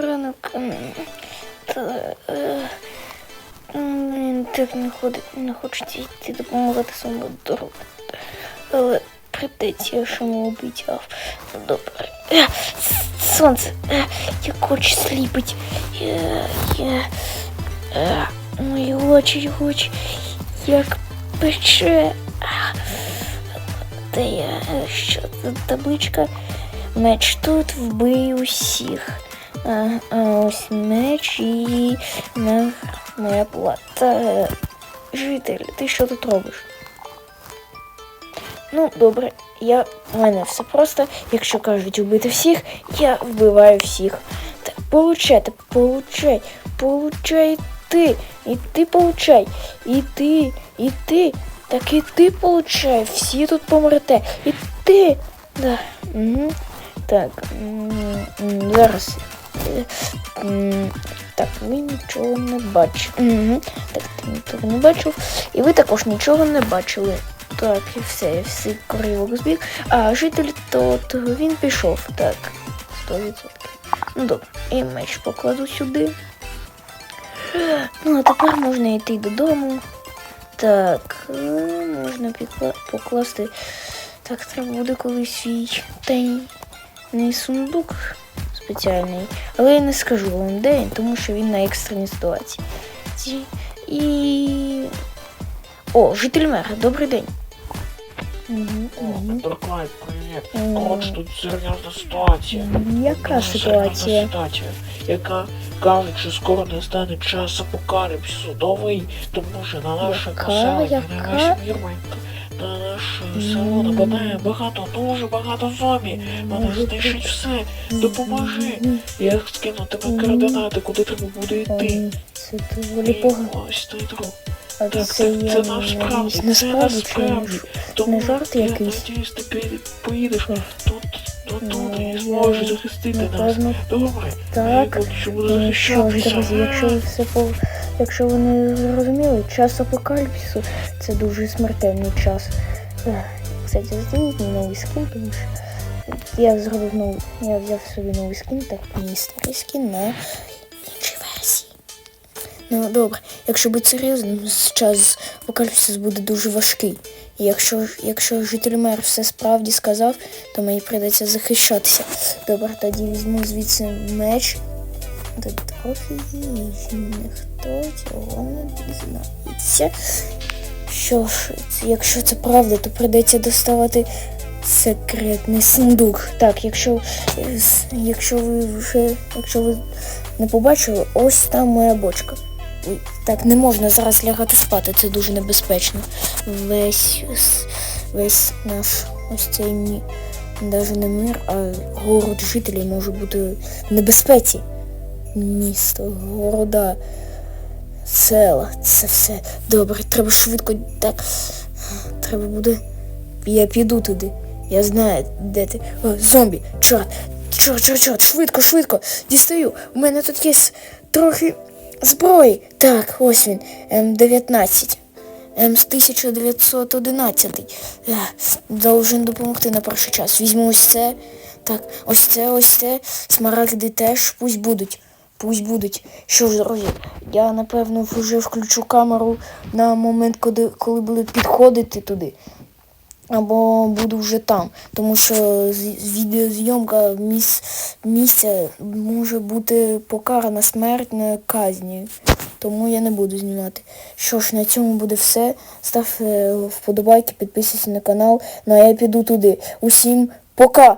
Ранок. Та, е, м, так не ходить, не хочеться йти допомагати своєму другу. Але прийдеться, ж йому обіцяв. Добре. Е, Сонце, е, як очі сліпить. Е, е, е, Мої очі, очі, як пече. А, Де я? Е, Що табличка? Меч тут вбий усіх. А, а ось меч і моя плата. Е, Житель, ти що тут робиш? Ну, добре, я у мене все просто. Якщо кажуть вбити всіх, я вбиваю всіх. Так, получайте, получай, получай ти. І ти получай. І ти, і ти. Так і ти получай. Всі тут помрете. І ти. Да. Угу. Так. Зараз. Е, Так, ви нічого не бачите. Угу. Так, ти нічого не бачив. І ви також нічого не бачили. Так, і все, всі коривок збіг. А житель то, то він пішов. Так, 100%. Ну добре, і меч покладу сюди. Ну, а тепер можна йти додому. Так, е, можна покласти. Так, треба буде колись свій тайний сундук спеціальний. Але я не скажу вам де тому що він на екстреній ситуації. І. О, житель мера, добрий день. Мгм. Дорклай, привіт. Коротше, тут серйозна ситуація. Яка Дуже ситуація? серйозна ситуація, яка каже, що скоро настане час апокаліпсису новий, тому що на наше Яка? на Яка? весь мір, на наше село нападає багато, дуже багато зомбі. Вони знищать все. Допоможи. М, Я скину тебе координати, куди треба буде йти. Це доволі І погано. ось той друг. Це це, я це наш справді, це не насправді. ж- Тому жарт я якийсь? надіюсь, ти поїдеш тут, тут, тут і зможеш захистити нас. Добре? так. Що Ну що ж, друзі, якщо ви все по якщо ви не зрозуміли, час апокаліпсису це дуже смертельний час. Кстати, зацініть мій новий скін, тому що я зробив новий, я взяв собі новий скін, так мій старий скін версії. Ну добре, якщо бути серйозним, час апокаліпсису буде дуже важкий. І якщо, якщо житель мер все справді сказав, то мені прийдеться захищатися. Добре, тоді візьму звідси меч. Тут трохи ніхто цього не дізнається. Що ж, якщо це правда, то прийдеться доставати секретний сундук. Так, якщо, якщо ви вже якщо ви не побачили, ось там моя бочка. Так, не можна зараз лягати спати, це дуже небезпечно. Весь весь наш ось цей. Навіть не мир, а город жителів може бути в небезпеці місто, города, села, це все. Добре, треба швидко так. Треба буде. Я піду туди. Я знаю, де ти. О, зомбі! Чорт! Чорт, чорт, чорт, швидко, швидко! Дістаю! У мене тут є трохи зброї. Так, ось він. М19. М з 1911. Ех, Должен допомогти на перший час. Візьму ось це. Так, ось це, ось це. Смарагди теж пусть будуть. Пусть будуть. Що ж, друзі, я напевно вже включу камеру на момент, коли, коли буду підходити туди. Або буду вже там. Тому що відеозйомка міс, місця може бути покарана смертною казню. Тому я не буду знімати. Що ж, на цьому буде все. Став е, вподобайки, підписуйся на канал. Ну а я піду туди. Усім пока!